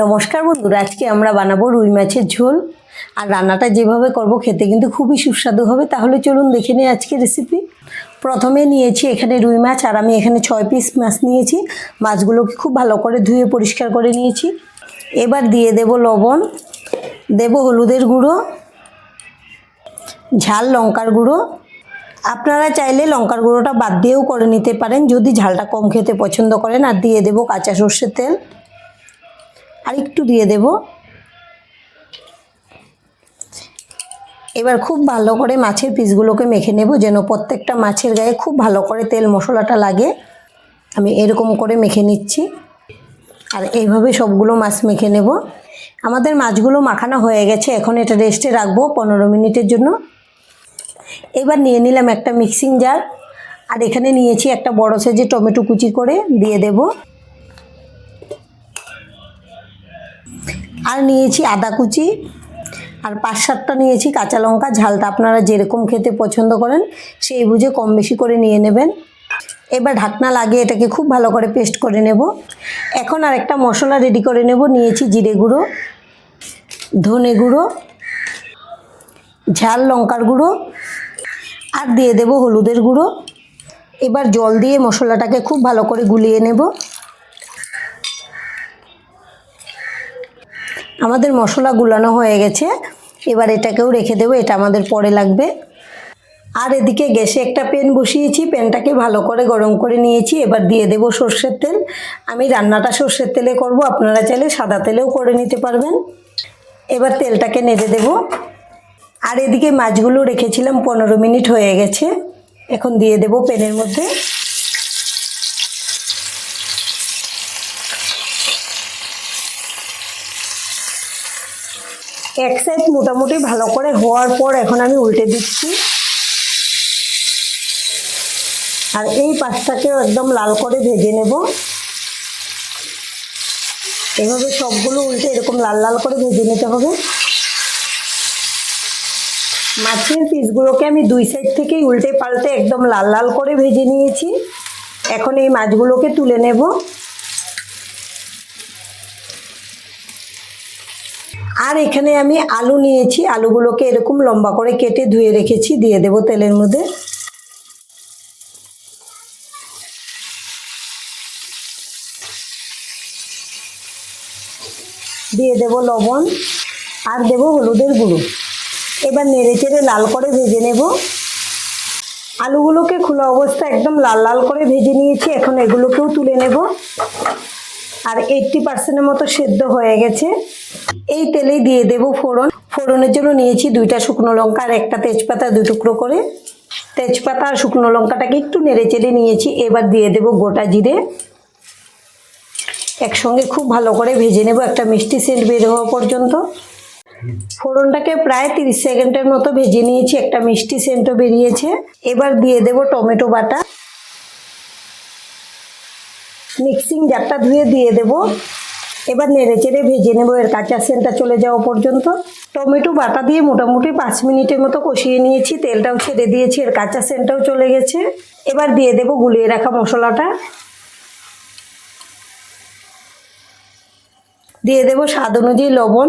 নমস্কার বন্ধুরা, আজকে আমরা বানাবো রুই মাছের ঝোল। আর রান্নাটা যেভাবে করব খেতে কিন্তু খুবই সুস্বাদু হবে, তাহলে চলুন দেখে নিই আজকে রেসিপি প্রথমে নিয়েছি এখানে রুই মাছ, আর আমি এখানে ছয় পিস মাছ নিয়েছি। মাছগুলোকে খুব ভালো করে ধুয়ে পরিষ্কার করে নিয়েছি। এবার দিয়ে দেব লবণ, দেব হলুদের গুঁড়ো, ঝাল লঙ্কার গুঁড়ো। আপনারা চাইলে লঙ্কার গুঁড়োটা বাদ দিয়েও করে নিতে পারেন, যদি ঝালটা কম খেতে পছন্দ করেন। আর দিয়ে দেব কাঁচা সর্ষের তেল। আর একটু দিয়ে দেব। এবার খুব ভালো করে মাছের পিসগুলোকে মেখে নেব যেন প্রত্যেকটা মাছের গায়ে খুব ভালো করে তেল মশলাটা লাগে। আমি এরকম করে মেখে নিচ্ছি। আর এইভাবে সবগুলো মাছ মেখে নেব। আমাদের মাছগুলো মাখানো হয়ে গেছে, এখন এটা রেস্টে রাখব পনেরো মিনিটের জন্য। এবার নিয়ে নিলাম একটা মিক্সিং জার। আর এখানে নিয়েছি একটা বড় সাইজে টমেটো কুচি করে দিয়ে দেব। আর নিয়েছি আদা কুচি, আর পাঁচ সাতটা নিয়েছি কাঁচা লঙ্কা, ঝালটা আপনারা যেরকম খেতে পছন্দ করেন, সেই বুঝে কম বেশি করে নিয়ে নেবেন। এবার ঢাকনা লাগিয়ে এটাকে খুব ভালো করে পেস্ট করে নেব। এখন আর একটা মশলা রেডি করে নেব, নিয়েছি জিরে গুঁড়ো, ধনে গুঁড়ো, ঝাল লঙ্কার গুঁড়ো, আর দিয়ে দেব হলুদের গুঁড়ো। এবার জল দিয়ে মশলাটাকে খুব ভালো করে গুলিয়ে নেব। আমাদের মশলা গুলানো হয়ে গেছে। এবার এটাকেও রেখে দেবো, এটা আমাদের পরে লাগবে। আর এদিকে গ্যাসে একটা প্যান বসিয়েছি, প্যানটাকে ভালো করে গরম করে নিয়েছি। এবার দিয়ে দেব সর্ষের তেল। আমি রান্নাটা সর্ষের তেলে করব, আপনারা চাইলে সাদা তেলেও করে নিতে পারবেন। এবার তেলটাকে নেড়ে দেব। আর এদিকে মাছগুলো রেখেছিলাম, পনেরো মিনিট হয়ে গেছে। এখন দিয়ে দেব প্যানের মধ্যে। এক সাইড মোটামুটি ভালো করে হওয়ার পর এখন আমি উল্টে দিচ্ছি। আর এই পাশটাকেও একদম লাল করে ভেজে নেব। এভাবে সবগুলো উল্টে এরকম লাল লাল করে ভেজে নিতে হবে। মাছের পিসগুলোকে আমি দুই সাইড থেকেই উল্টে পাল্টে একদম লাল লাল করে ভেজে নিয়েছি। এখন এই মাছগুলোকে তুলে নেব। আর এখানে আমি আলু নিয়েছি। আলুগুলোকে এরকম লম্বা করে কেটে ধুয়ে রেখেছি, দিয়ে দেব তেলের মধ্যে। দিয়ে দেব লবণ আর দেব হলুদের গুঁড়ো। এবার নেড়ে চেড়ে লাল করে ভেজে নেব। আলুগুলোকে খোলা অবস্থা একদম লাল লাল করে ভেজে নিয়েছি, এখন এগুলোকেও তুলে নেব। আর এইটটি পার্সেন্টের মতো সেদ্ধ হয়ে গেছে। এই তেলেই দিয়ে দেব ফোড়ন। ফোড়নের জন্য নিয়েছি দুইটা শুকনো লঙ্কা আর একটা তেজপাতা দু টুকরো করে। তেজপাতা আর শুকনো লঙ্কাটাকে একটু নেড়ে চেড়ে নিয়েছি। এবার দিয়ে দেব গোটা জিরে। একসঙ্গে খুব ভালো করে ভেজে নেব একটা মিষ্টি সেন্ট বের হওয়া পর্যন্ত। ফোড়নটাকে প্রায় তিরিশ সেকেন্ডের মতো ভেজে নিয়েছি, একটা মিষ্টি সেন্টও বেরিয়েছে। এবার দিয়ে দেব টমেটো বাটা। মিক্সিং জারটা ধুয়ে দিয়ে দেব। এবার নেড়ে চেড়ে ভেজে নেব। এর কাঁচা সেন্টটা চলে যাওয়া পর্যন্ত। টমেটো বাটা দিয়ে মোটামুটি পাঁচ মিনিটের মতো কষিয়ে নিয়েছি। তেলটাও ছেড়ে দিয়েছি, এর কাঁচা সেন্টটাও চলে গেছে। এবার দিয়ে দেব গুলিয়ে রাখা মশলাটা। দিয়ে দেব স্বাদ অনুযায়ী লবণ।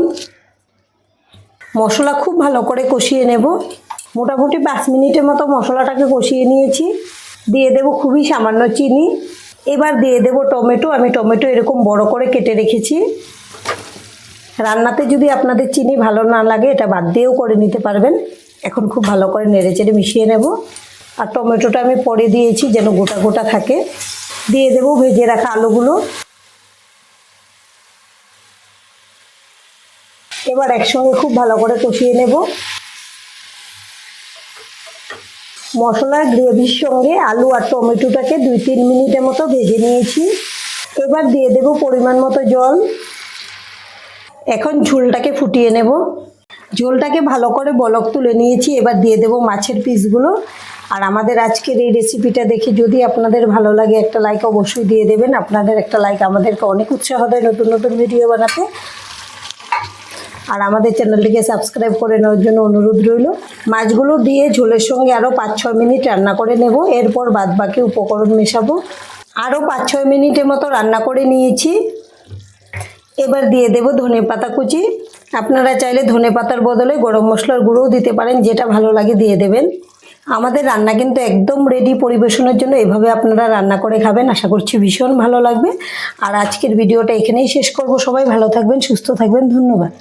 মশলা খুব ভালো করে কষিয়ে নেব। মোটামুটি পাঁচ মিনিটের মতো মশলাটাকে কষিয়ে নিয়েছি। দিয়ে দেব খুবই সামান্য চিনি। এবার দিয়ে দেব টমেটো। আমি টমেটো এরকম বড় করে কেটে রেখেছি। রান্নাতে যদি আপনাদের চিনি ভালো না লাগে, এটা বাদ দিয়েও করে নিতে পারবেন। এখন খুব ভালো করে নেড়ে চেড়ে মিশিয়ে নেব। আর টমেটোটা আমি পরে দিয়েছি যেন গোটা গোটা থাকে। দিয়ে দেব ভেজে রাখা আলুগুলো। এবার একসঙ্গে খুব ভালো করে কষিয়ে নেব। মশলার গ্রেভির সঙ্গে আলু আর টমেটোটাকে দুই তিন মিনিটের মতো ভেজে নিয়েছি। এবার দিয়ে দেব পরিমাণ মতো জল। এখন ঝোলটাকে ফুটিয়ে নেব। ঝোলটাকে ভালো করে বলক তুলে নিয়েছি। এবার দিয়ে দেব মাছের পিসগুলো। আর আমাদের আজকের এই রেসিপিটা দেখে যদি আপনাদের ভালো লাগে, একটা লাইক অবশ্যই দিয়ে দেবেন। আপনাদের একটা লাইক আমাদেরকে অনেক উৎসাহ দেয় নতুন নতুন ভিডিও বানাতে। আর আমাদের চ্যানেলটিকে সাবস্ক্রাইব করে নেওয়ার জন্য অনুরোধ রইল। মাছগুলো দিয়ে ঝোলের সঙ্গে আরও পাঁচ ছয় মিনিট রান্না করে নেব। এরপর বাদ বাকি উপকরণ মেশাবো। আরও পাঁচ ছয় মিনিটের মতো রান্না করে নিয়েছি। এবার দিয়ে দেব ধনে পাতা কুচি। আপনারা চাইলে ধনে পাতার বদলে গরম মশলার গুঁড়োও দিতে পারেন, যেটা ভালো লাগে দিয়ে দেবেন। আমাদের রান্না কিন্তু একদম রেডি পরিবেশনের জন্য এভাবে আপনারা রান্না করে খাবেন। আশা করছি ভীষণ ভালো লাগবে। আর আজকের ভিডিওটা এখানেই শেষ করব। সবাই ভালো থাকবেন, সুস্থ থাকবেন। ধন্যবাদ।